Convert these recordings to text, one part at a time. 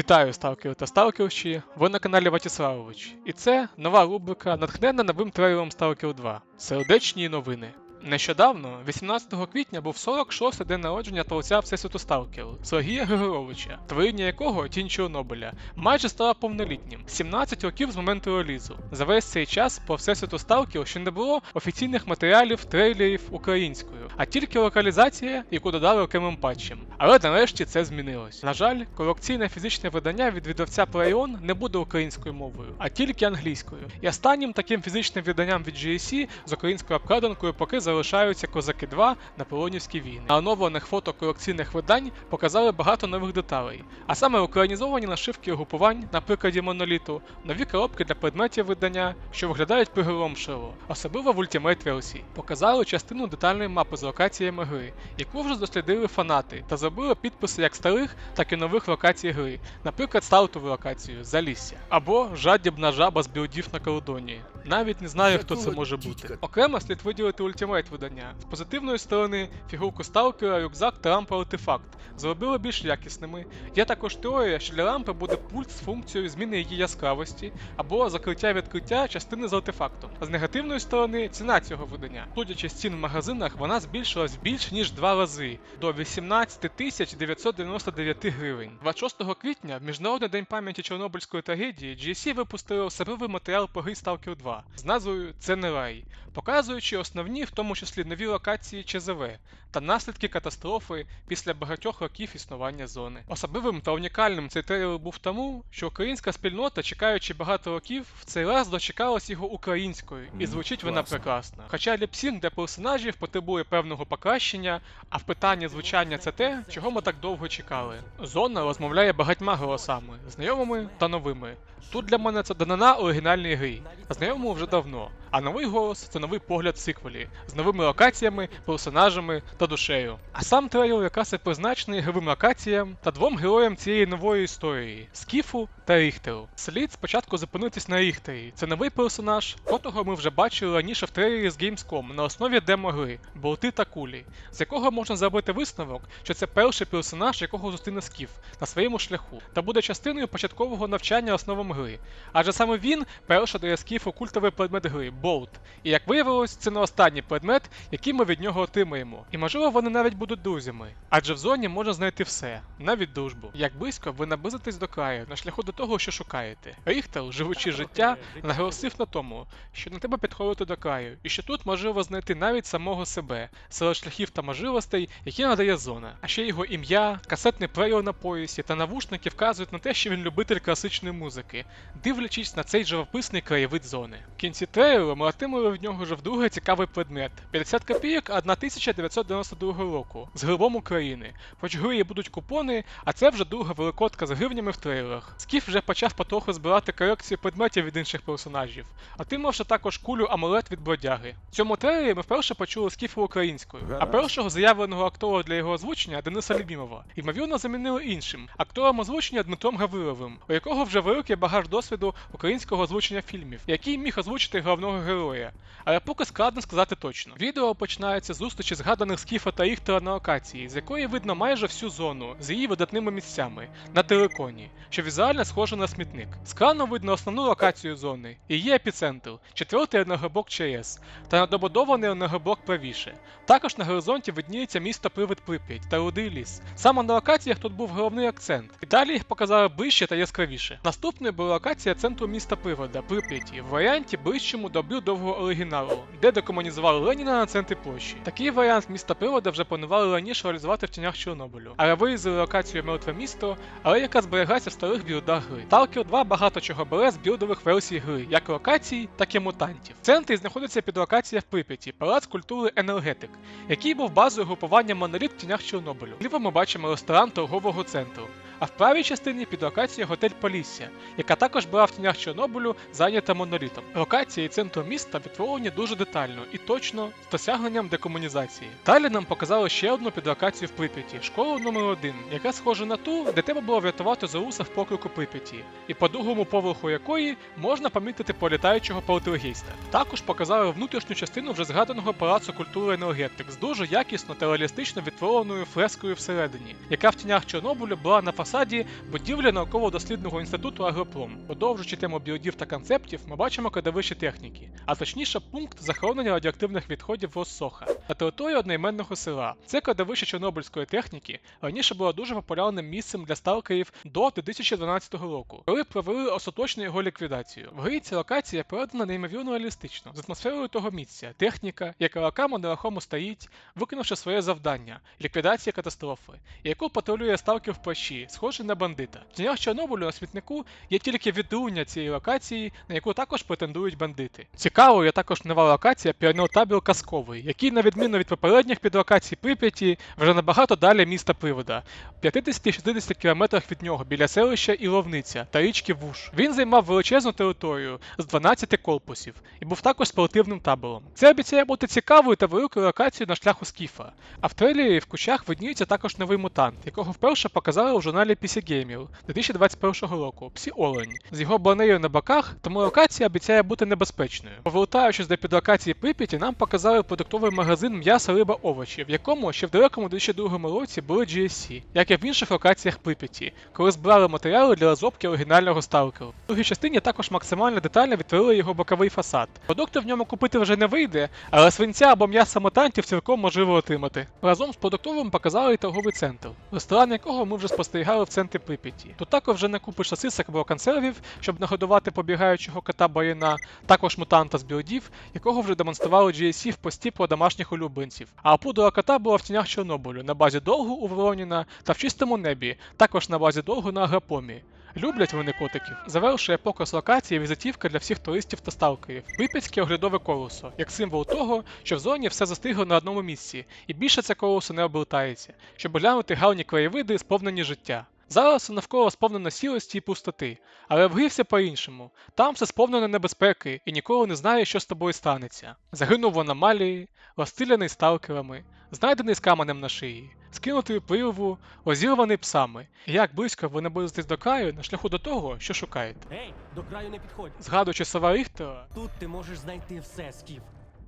Вітаю, сталкери та сталкерші! Ви на каналі Ватіславович. І це нова рубрика, натхнена новим трейлером Сталкер 2. Сердечні новини. Нещодавно, 18 квітня, був 46-й день народження творця Всесвіту Сталкеру Сергія Григоровича, творіння якого Тінь Чорнобиля, майже стала повнолітнім, 17 років з моменту релізу. За весь цей час по Всесвіту Сталкеру ще не було офіційних матеріалів, трейлерів українською, а тільки локалізація, яку додали окремим патчем. Але нарешті це змінилось. На жаль, колекційне фізичне видання від видавця PlayOn не буде українською мовою, а тільки англійською. І останнім таким фізичним виданням від GSC з українською обкладинкою поки залишаються Козаки 2 Наполеонівські війни. На оновлених фото колекційних видань показали багато нових деталей, а саме українізовані нашивки угрупувань, на прикладі моноліту, нові коробки для предметів видання, що виглядають приголомшливо, особливо в ультимейт версії. Показали частину детальної мапи з локаціями гри, яку вже дослідили фанати та зробили підписи як старих, так і нових локацій гри, наприклад, стартову локацію Залісся або жадібна жаба з білдів на кордоні. Навіть не знаю, хто це може бути. Окремо слід виділити ультимейт видання. З позитивної сторони фігурку сталкера, рюкзак та лампа артефакт зробили більш якісними. Є також теорія, що для лампи буде пульт з функцією зміни її яскравості або закриття відкриття частини з артефактом. А з негативної сторони ціна цього видання. Судячи з цін в магазинах, вона збільшилась більш ніж два рази до 18 тисяч 999 гривень. 26 квітня, в Міжнародний день пам'яті Чорнобильської трагедії, GSC випустили особливий матеріал по грі Stalker 2 з назвою Це не рай, показуючи основні, в тому числі нові локації ЧЗВ та наслідки катастрофи після багатьох років існування зони. Особливим та унікальним цей трейлер був тому, що українська спільнота, чекаючи багато років, в цей раз дочекалась його українською, і звучить вона прекрасно. Хоча ліпсінг для персонажів потребує певного покращення, а в питанні звучання це те, чого ми так довго чекали. Зона розмовляє багатьма голосами, знайомими та новими. Тут для мене це данина оригінальної гри, знайомому вже давно. А новий голос це новий погляд сиквелі з новими локаціями, персонажами та душею. А сам трейлер якраз і призначений ігровим локаціям та двом героям цієї нової історії Скіфу та Ріхтеру. Слід спочатку зупинитись на Ріхтері. Це новий персонаж, котрого ми вже бачили раніше в трейлері з Gamescom на основі демо-гри Болти та Кулі, з якого можна зробити висновок, що це перший персонаж, якого зустріне Скіф на своєму шляху, та буде частиною початкового навчання основам гри. Адже саме він перший дає Скіфу культовий предмет гри Болт. І як виявилось, це не останній предмет, який ми від нього отримаємо. І можливо вони навіть будуть друзями. Адже в зоні можна знайти все, навіть дружбу. Як близько ви наблизитесь до краю на шляху до того, що шукаєте. Ріхтер, живучи життя, наголосив на тому, що не треба підходити до краю, і що тут можливо знайти навіть самого себе, серед шляхів та можливостей, які надає зона. А ще його ім'я, касетний плеєр на поясі та навушники вказують на те, що він любитель класичної музики, дивлячись на цей живописний краєвид зони. В кінці трейлеру ми отримали від нього вже вдруге цікавий предмет 50 копійок 1992 року з грибом України. Хоч в грі будуть купони, а це вже друга великодка з гривнями в трейлерах. Скіф вже почав потроху збирати колекцію предметів від інших персонажів, отримавши також кулю амулет від бродяги. В цьому трейлері ми вперше почули Скіфа українською, а першого заявленого актора для його озвучення Дениса Любімова. Ймовірно, замінили іншим актором озвучення Дмитром Гавриловим, у якого вже великий багаж досвіду українського озвучення фільмів, який міг озвучити головного героя. Але поки складно сказати точно. Відео починається з зустрічі згаданих Скіфа та Ріхтера на локації, з якої видно майже всю зону з її видатними місцями на телеконі, що візуально схоже на смітник. З видно основну локацію зони, її епіцентр, четвертий енергоблок ЧАЕС та недобудований енергоблок правіше. Також на горизонті видніється місто Привид Прип'ять та Рудий ліс. Саме на локаціях тут був головний акцент, і далі їх показали ближче та яскравіше. Наступною була локація центру міста Привода Прип'яті в варіанті ближчому до білдового оригіналу, де декомунізували Леніна на центрі площі. Такий варіант міста Привода вже планували раніше реалізувати в тінях Чорнобилю, але вирізали локацію Мертве місто, але яка зберігається в старих білдах гри. Stalker 2 багато чого бере з білдових версій гри, як локацій, так і мутантів. В центрі знаходиться підлокація в Прип'яті, палац культури Енергетик, який був базою групування моноліт в тінях Чорнобилю. Зліва ми бачимо ресторан торгового центру. А в правій частині під локацією готель Полісся, яка також була в тінях Чорнобилю, зайнята монолітом. Локації центру міста відтворені дуже детально і точно з досягненням декомунізації. Далі нам показали ще одну підлокацію в Прип'яті, школу номер 1 яка схожа на ту, де треба було врятувати Зауса в покрику Прип'яті, і по другому поверху якої можна помітити політаючого полтергейста. Також показали внутрішню частину вже згаданого палацу культури енергетик з дуже якісно та реалістично відтвореною фрескою всередині, яка в тінях Чорнобиля була на фасаді фасаді будівлі науково-дослідного інституту Агропром. Продовжуючи тему біодів та концептів, ми бачимо кладовище техніки, а точніше пункт захоронення радіоактивних відходів Воссоха на території одноіменного села. Це кладовище чорнобильської техніки раніше було дуже популярним місцем для сталкерів до 2012 року, коли провели остаточну його ліквідацію. В грі ця локація передана неймовірно реалістично, з атмосферою того місця, техніка, яка роками нерухомо стоїть, виконавши своє завдання ліквідація катастрофи, яку патрулює сталкер в плащі, схожий на бандита. В тінях Чорнобилю на смітнику є тільки відруння цієї локації, на яку також претендують бандити. Цікавою є також нова локація піонер-табір Казковий, який, на відміну від попередніх підлокацій Прип'яті, вже набагато далі міста Привода, 50-60 кілометрах від нього біля селища Іловниця та річки Вуш. Він займав величезну територію з 12 корпусів і був також спортивним табором. Це обіцяє бути цікавою та великою локацією на шляху Скіфа. А в трейлері в кущах видніється також новий мутант, якого вперше показали у журналі PC Gamer 2021 року Псі Олень. З його бронею на боках, тому локація обіцяє бути небезпечною. Повертаючись до підлокації Прип'яті, нам показали продуктовий магазин м'яса риба овочі, в якому ще в далекому 2002 році були GSC, як і в інших локаціях Прип'яті, коли збирали матеріали для розробки оригінального сталкеру. В другій частині також максимально детально відтворили його боковий фасад. Продукти в ньому купити вже не вийде, але свинця або м'яса мутантів цілком можливо отримати. Разом з продуктовим показали і торговий центр, ресторан якого ми вже спостерігали в центрі Прип'яті. Тут також вже не купиш сосисок або консервів, щоб нагодувати побігаючого кота Баріна, також мутанта з білдів, якого вже демонстрували GSC в пості про домашніх улюбленців. А опудала кота була в тінях Чорнобилю на базі довгу у Вороніна та в чистому небі, також на базі довгу на Агропомі. Люблять вони котиків. Завершує показ локації візитівка для всіх туристів та сталкерів. Вип'ятське оглядове колесо, як символ того, що в зоні все застигло на одному місці, і більше це колесо не обертається, щоб глянути гарні краєвиди, сповнені життя. Зараз навколо сповнено сілості і пустоти, але в грі все по-іншому. Там все сповнено небезпеки і ніколи не знає, що з тобою станеться. Загинув в аномалії, розстріляний сталкерами, знайдений з каменем на шиї, скинутий у пливу, розірваний псами. Як близько ви наблизитесь до краю на шляху до того, що шукаєте. Ей, до краю не підходь. Згадуючи слова Ріхтера Тут ти можеш знайти все, Скіф.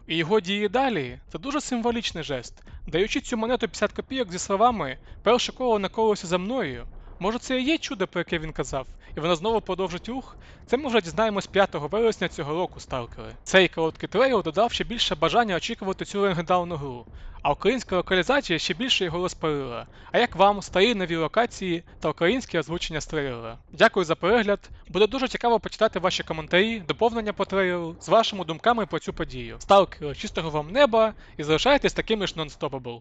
і його дії далі, це дуже символічний жест. Даючи цю монету 50 копійок зі словами перше коло на колесі за мною. Може, це і є чудо, про яке він казав, і воно знову продовжить рух? Це ми вже дізнаємось 5 вересня цього року, сталкери. Цей короткий трейл додав ще більше бажання очікувати цю легендарну гру, а українська локалізація ще більше його розпалила. А як вам старі нові локації та українське озвучення з трейлера? Дякую за перегляд. Буде дуже цікаво почитати ваші коментарі, доповнення по трейлеру з вашими думками про цю подію. Сталкери, чистого вам неба і залишайтесь такими ж нон-стопабл.